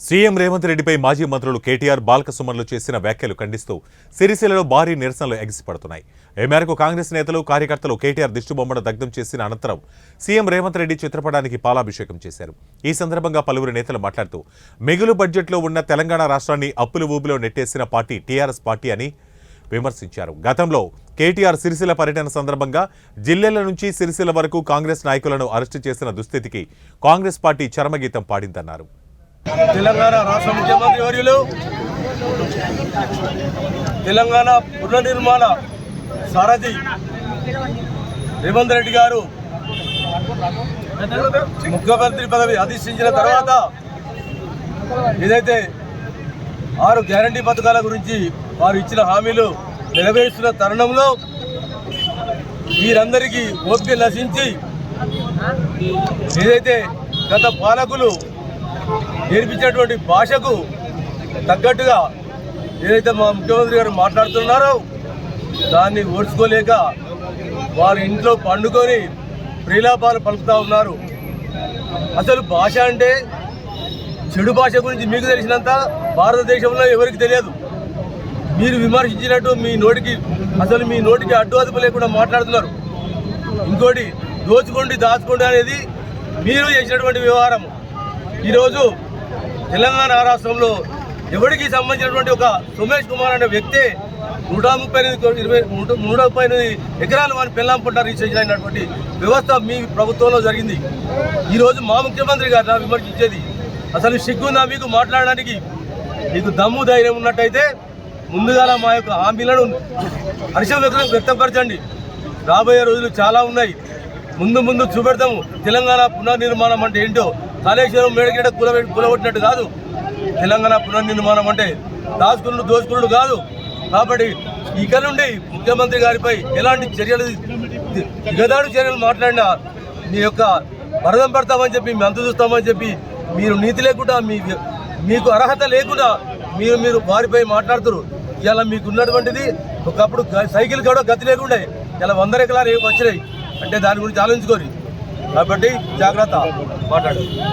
CM Revanth రెడ్డిపై మాజీ మంత్రులు కేటీఆర్ బాలకసుమన్లు చేసిన వ్యాఖ్యలు ఖండిస్తూ సిరిసిల్లలో భారీ నిరసనలు ఎగిసిపడుతున్నాయి ఈ మేరకు కాంగ్రెస్ నేతలు కార్యకర్తలు కేటీఆర్ దిష్టిబొమ్మను దగ్ధం చేసిన అనంతరం సీఎం రేవంత్ రెడ్డి చిత్రపటానికి పాలాభిషేకం చేశారు. ఈ సందర్భంగా పలువురు నేతలు మాట్లాడుతూ మిగులు బడ్జెట్లో ఉన్న తెలంగాణ రాష్ట్రాన్ని అప్పుల ఊబిలో నెట్టేసిన పార్టీ టీఆర్ఎస్ పార్టీ అని విమర్శించారు. గతంలో కేటీఆర్ సిరిసిల్ల పర్యటన సందర్భంగా జిల్లెల నుంచి సిరిసిల్ల వరకు కాంగ్రెస్ నాయకులను అరెస్టు చేసిన దుస్థితికి కాంగ్రెస్ పార్టీ చరమగీతం పాడిందన్నారు. తెలంగాణ రాష్ట్ర ముఖ్యమంత్రి వర్యులు తెలంగాణ పునర్నిర్మాణ సారథి రేవంత్ రెడ్డి గారు ముఖ్యమంత్రి పదవి అధిష్ఠించిన తర్వాత ఏదైతే ఆరు గ్యారంటీ పథకాల గురించి వారు ఇచ్చిన హామీలు నెరవేరుస్తున్న తరుణంలో వీరందరికీ ఓపిక నశించి ఏదైతే గత పాలకులు నేర్పించినటువంటి భాషకు తగ్గట్టుగా ఏదైతే మా ముఖ్యమంత్రి గారు మాట్లాడుతున్నారో దాన్ని ఓడ్చుకోలేక వారి ఇంట్లో పండుకొని ప్రిలాపాలు పలుకుతూ ఉన్నారు. అసలు భాష అంటే చెడు భాష గురించి మీకు తెలిసినంత భారతదేశంలో ఎవరికి తెలియదు. మీరు విమర్శించినట్టు మీ నోటికి అసలు మీ నోటికి అడ్డు అదుపు లేకుండా మాట్లాడుతున్నారు. ఇంకోటి దోచుకోండి దాచుకోండి అనేది మీరు చేసినటువంటి వ్యవహారం ఈరోజు తెలంగాణ రాష్ట్రంలో ఎవరికి సంబంధించినటువంటి ఒక సుమేష్ కుమార్ అనే వ్యక్తి నూట ముప్పై ఎనిమిది ఇరవై నూట ముప్పై ఎనిమిది ఎకరాలు వారిని పెళ్ళాంపుంటారు రిజిస్ట్రేషన్ అయినటువంటి వ్యవస్థ మీ ప్రభుత్వంలో జరిగింది. ఈరోజు మా ముఖ్యమంత్రి గారు నా విమర్శించేది అసలు సిగ్గుందా మీకు మాట్లాడడానికి? మీకు దమ్ము ధైర్యం ఉన్నట్టయితే ముందుగా మా యొక్క హామీలను హర్షం వ్యక్తం వ్యక్తపరచండి. రాబోయే రోజులు చాలా ఉన్నాయి. ముందు ముందు చూపెడతాము. తెలంగాణ పునర్నిర్మాణం అంటే ఏంటో కాళేశ్వరం మేడగేట కుల కులగొట్టినట్టు కాదు. తెలంగాణ పునర్నిర్మాణం అంటే దాచుకున్నాడు దోసుకులు కాదు. కాబట్టి ఇక నుండి ముఖ్యమంత్రి గారిపై ఎలాంటి చర్యలు దిగదాడు చర్యలు మాట్లాడినా మీ యొక్క వరదం పెడతామని చెప్పి మేము అంత చూస్తామని చెప్పి మీరు నీతి లేకుండా మీ మీకు అర్హత లేకుండా మీరు మీరు వారిపై మాట్లాడుతారు. ఇలా మీకు ఉన్నటువంటిది ఒకప్పుడు సైకిల్ కూడా గతి లేకుండా. ఇలా వంద ఎకరాలు వచ్చినాయి. అంటే దాని గురించి ఆలోచించుకోరు. కాబట్టి జాగ్రత్త. మాట్లాడు.